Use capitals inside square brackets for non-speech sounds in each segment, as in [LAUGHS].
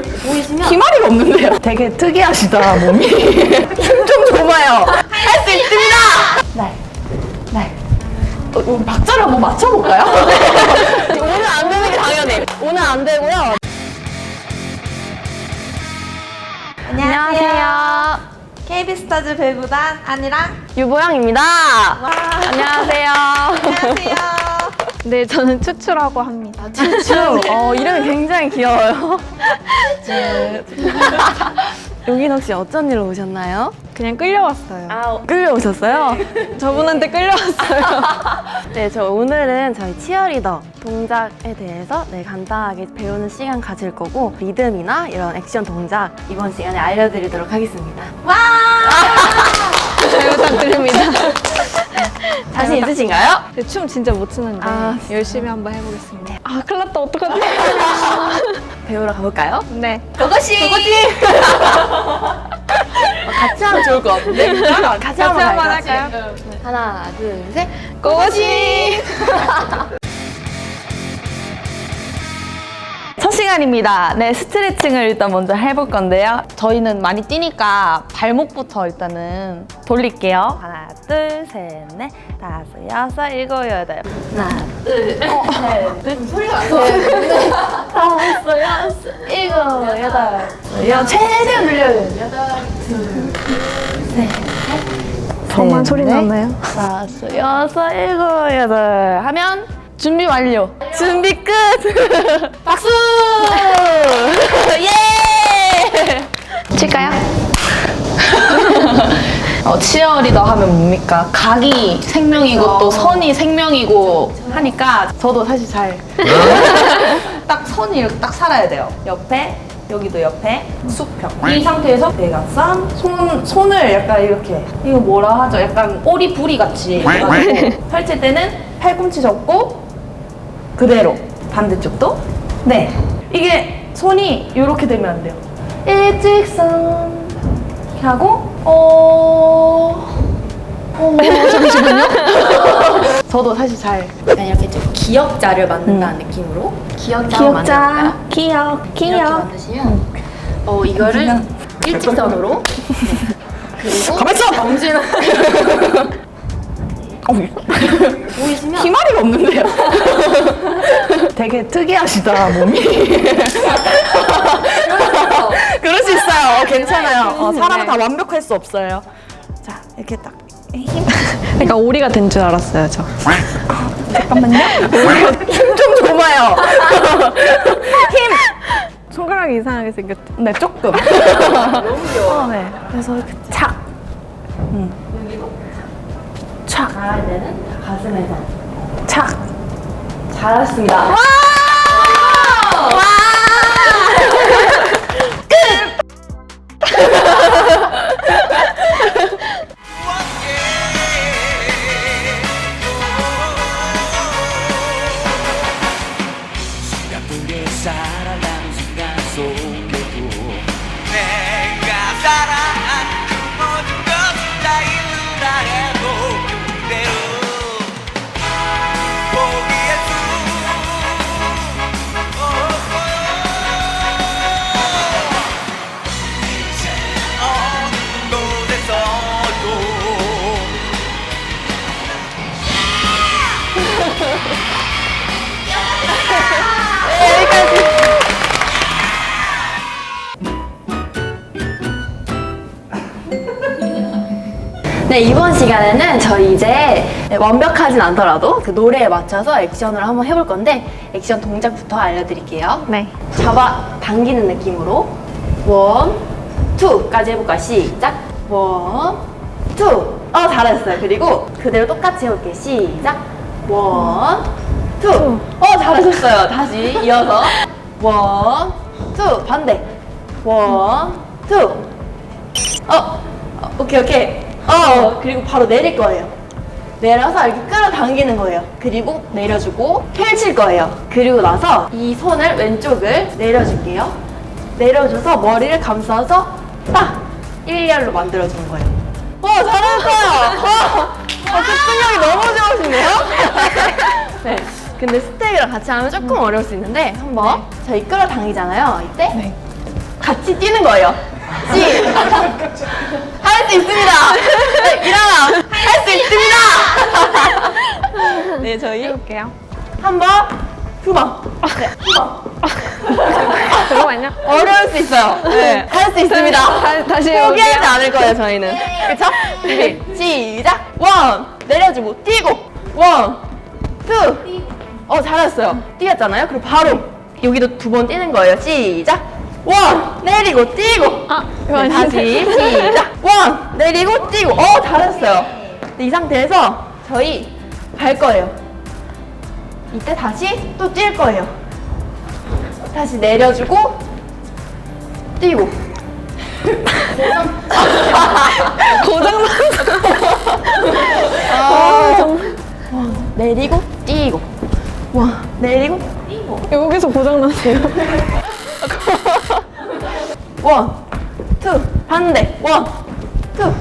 보이시면 희마리가 없는데요? 되게 특이하시다, 몸이. [LAUGHS] 힘좀 줘봐요. 할 수 있습니다! 네. 네. 어, 우리 박자를 한번 맞춰볼까요? [LAUGHS] 오늘 안 되는 게 당연히. 오늘 안 되고요. 안녕하세요. KB스타즈 배구단 안이랑 유보영입니다. 안녕하세요. 안녕하세요. 네, 저는 추추라고 합니다. 추추. [LAUGHS] 어, 이름이 굉장히 귀여워요. 네. 여긴 혹시 어쩐 일로 오셨나요? 그냥 끌려왔어요. 아, 끌려오셨어요? 저분한테 끌려왔어요. [LAUGHS] 네, 저 오늘은 저희 치어리더 동작에 대해서 네, 간단하게 배우는 시간 가질 거고 리듬이나 이런 액션 동작 이번 시간에 알려드리도록 하겠습니다. 잘 부탁드립니다. 자신 있으신가요? 근데 춤 진짜 못 추는데 아, 열심히 한번 해보겠습니다. 아, 큰일 났다. 어떡하지? [LAUGHS] 배우러 가볼까요? 네. 그것이! 그것이! [LAUGHS] 같이 하면 좋을 것 같은데? 같이, 같이 한번. 할까요? 하나, 둘, 셋. 첫 [LAUGHS] 시간입니다. 네, 스트레칭을 일단 먼저 해볼 건데요. 저희는 많이 뛰니까 발목부터 일단은 돌릴게요. 하나, 둘, 셋, 넷, 다섯, 여섯, 일곱, 여덟. 하나, 둘, 셋, 넷. 소리가 안 나. 다섯, 여섯, 일곱, 여덟. 여 최대한 늘려야 돼요. 여덟, 둘, 셋, 넷. 셋, 소리 넷, 나나요? 다섯, 여섯, 일곱, 여덟 하면 준비 완료. 준비 끝. [LAUGHS] 박수. 예. [LAUGHS] 칠까요? [LAUGHS] 어, 치어리더 하면 뭡니까? 각이 생명이고 또 선이 생명이고 하니까 저도 사실 잘 딱 선이 이렇게 딱 살아야 돼요. 옆에 여기도 옆에 수평. 이 상태에서 대각선 손 손을 약간 이렇게 이거 뭐라 하죠? 약간 꼬리 부리 같이 해가지고 펼칠 때는 팔꿈치 접고 그대로. 반대쪽도? 네. 이게 손이 이렇게 되면 안 돼요. 일직선. 이렇게 하고 어... 어... [LAUGHS] 잠시만요. [LAUGHS] 저도 사실 잘. 약간 이렇게 좀 기역자를 만든다는 느낌으로? 기역자 기억자 기억 이렇게 기억 만드시면 어 이거를 일직선으로. [LAUGHS] 그리고 가만 있어! 정지는 보이시면 희마리가 없는데요? [LAUGHS] 되게 특이하시다 몸이. 그럴 수 있어요. 어, 괜찮아요. 어, 사람은 다 완벽할 수 없어요. 자 이렇게 딱 힘, 그러니까 오리가 된 줄 알았어요, 저. 잠깐만요. 힘 좀 줘봐요. 손가락이 이상하게 생겼죠. 네 조금. 너무 귀여워. 네. 그래서 이렇게 착 음. 착 잘할 때는 가슴에서 착. 잘하셨습니다. 와! 와! 네, 이번 시간에는 저희 이제 완벽하진 않더라도 그 노래에 맞춰서 액션을 한번 해볼 건데 액션 동작부터 알려드릴게요. 네. 잡아 당기는 느낌으로 원, 투까지 해볼까요? 시작. 원, 투. 어, 잘하셨어요. 그리고 그대로 똑같이 해볼게요. 시작. 원, 투. 어, 잘하셨어요. 다시 이어서 원, 투. 반대. 원, 투. 어, 어, 오케이, 오케이. 어, 그리고 바로 내릴 거예요. 내려서 이렇게 끌어당기는 거예요. 그리고 내려주고 펼칠 거예요. 그리고 나서 이 손을 왼쪽을 내려줄게요. 내려줘서 머리를 감싸서 딱 일렬로 만들어주는 거예요. 와, 잘했어요! [LAUGHS] 와, 어, 집중력이 너무 좋으시네요? [LAUGHS] 네. 근데 스텝이랑 같이 하면 조금 어려울 수 있는데 한번 저희 끌어당기잖아요. 이때 같이 뛰는 거예요. 시. 할수 있습니다. 네, 일어나. 할 수 있습니다. 네, 저희 해볼게요. 한 번, 두 번. 네, 한 번. 잠깐만요. 어려울 수 있어요. 네, 할 수 있습니다. 다- 다시 포기하지. 않을 거예요, 저희는. 그쵸? 준비, 시작! 원! 내려주고, 뛰고! 원! 투! 어, 잘하셨어요. 뛰었잖아요? 그리고 바로 여기도 두 번 뛰는 거예요. 시작! 원! 내리고, 뛰고! 아, 네. 다시 시작! 원! 내리고, 뛰고! 어, 잘하셨어요. 네, 이 상태에서 저희 갈 거예요. 이때 다시 또 뛸 거예요. 다시 내려주고, 뛰고. [LAUGHS] 고장 아, 와, 내리고 뛰고. 와, 내리고 뛰고. 여기서 고장 났어요. 원, 투, 반대. 원, 투.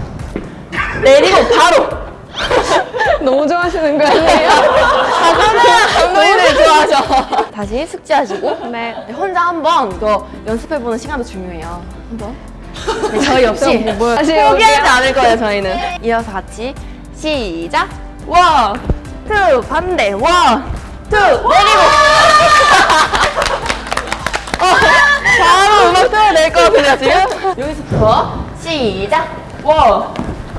내리고 바로. [LAUGHS] 너무 좋아하시는 거 아니에요? [LAUGHS] 가거나 감독님들 좋아하죠. [LAUGHS] 다시 숙지하시고. 네. 네, 혼자 한번 이거 연습해보는 시간도 중요해요. 한번. 네, 저희 없이 뭐. 다시 포기하지. 않을 거예요, 저희는. 이어서 같이 시작. 원, 투, 반대. 원, 투, 내리고. 어, 바로 음악 틀어낼 것 같은데요, 지금? 여기서부터 시작. 원,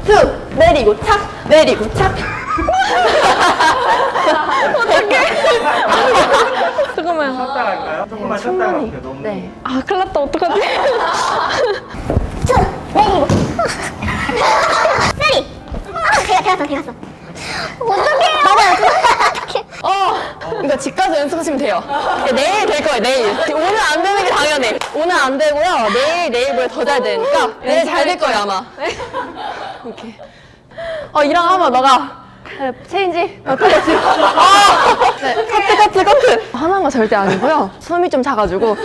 투, 내리고 착, 내리고 착. 잠깐만. 쉬었다 갈까요? 조금만 쉬었다 갈게요. 너무 네. 아, 큰일 났다. 어떡하지? 어, 이거 집 가서 연습하시면 돼요. 내일 될 거예요, 내일. 오늘 안 되는 게 당연해. 오늘 안 되고요. 내일, 내일보다 더 잘 되니까 내일 잘 될 거예요, 아마. 오케이. 어, 이랑 한번 너가 네, 체인지. 어, 똑같이. 아! 네, 커트, 커트, 커트. 하나가 절대 아니고요. 숨이 좀 차가지고.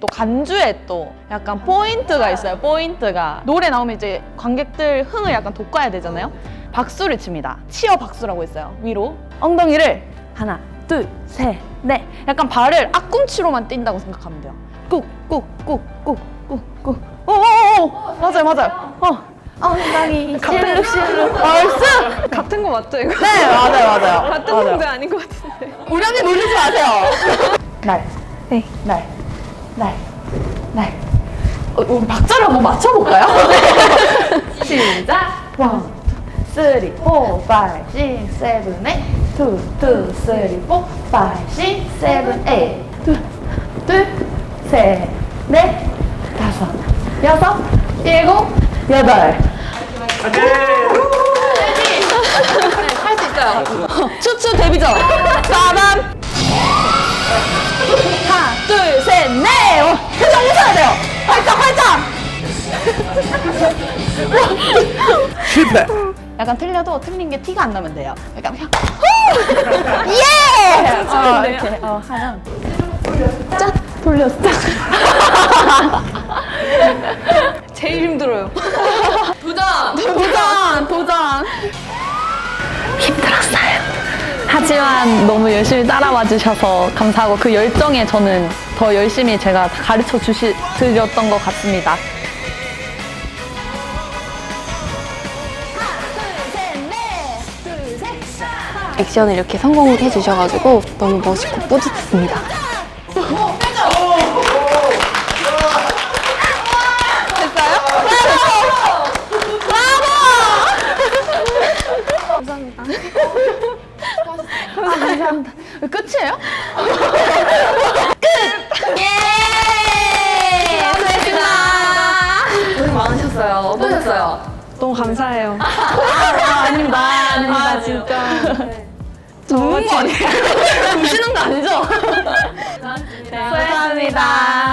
또 간주에 또 약간 포인트가 있어요. 포인트가 노래 나오면 이제 관객들 흥을 약간 돋궈야 되잖아요. 박수를 칩니다. 치어 박수라고 있어요. 위로 엉덩이를 하나, 둘, 셋, 넷. 약간 발을 앞꿈치로만 뛴다고 생각하면 돼요. 꾹 꾹 꾹 꾹 꾹꾹꾹. 오오 오 맞아요 맞아요. 어 엉덩이 실룩실룩 얼쑤. 같은 거 맞죠, 이거? 네, 맞아요, 맞아요. 같은 맞아요. 동작 아닌 것 같은데. 우리 언니 놀리지 마세요. 날, 네. 날, 날, 날. 어, 우리 박자를 한번 맞춰볼까요? [LAUGHS] 시작. 원, 투, 쓰리, 포, 파이, 식, 세븐, 에잇. 투, 투, 쓰리, 포, 파이, 식, 세븐, 에잇. 둘, 둘, 셋, 넷, 다섯, 여섯, 일곱, 여덟. 할 수 있어요. 추추 데뷔죠? 빠밤! 하나, 둘, 셋, 넷! 어, 표정 웃어야 돼요! 활짝, 활짝! 실패. 약간 틀려도 틀린 게 티가 안 나면 돼요. 그냥 [LAUGHS] 후! 예! 어, 이렇게 어, 하면 짝! 돌렸어. [LAUGHS] 제일 힘들어요. [LAUGHS] 도전! 도전! 도전! 하지만 너무 열심히 따라와 주셔서 감사하고 그 열정에 저는 더 열심히 제가 가르쳐 주시, 드렸던 것 같습니다. 액션을 이렇게 성공해 주셔가지고 너무 멋있고 뿌듯했습니다. 끝이에요? 고생 많으셨어요. 어떠셨어요? 너무 감사해요. 아, 아닙니다. 아닙니다. 아, 진짜. 아니에요? [LAUGHS] 우시는 거 아니죠? [LAUGHS] 감사합니다.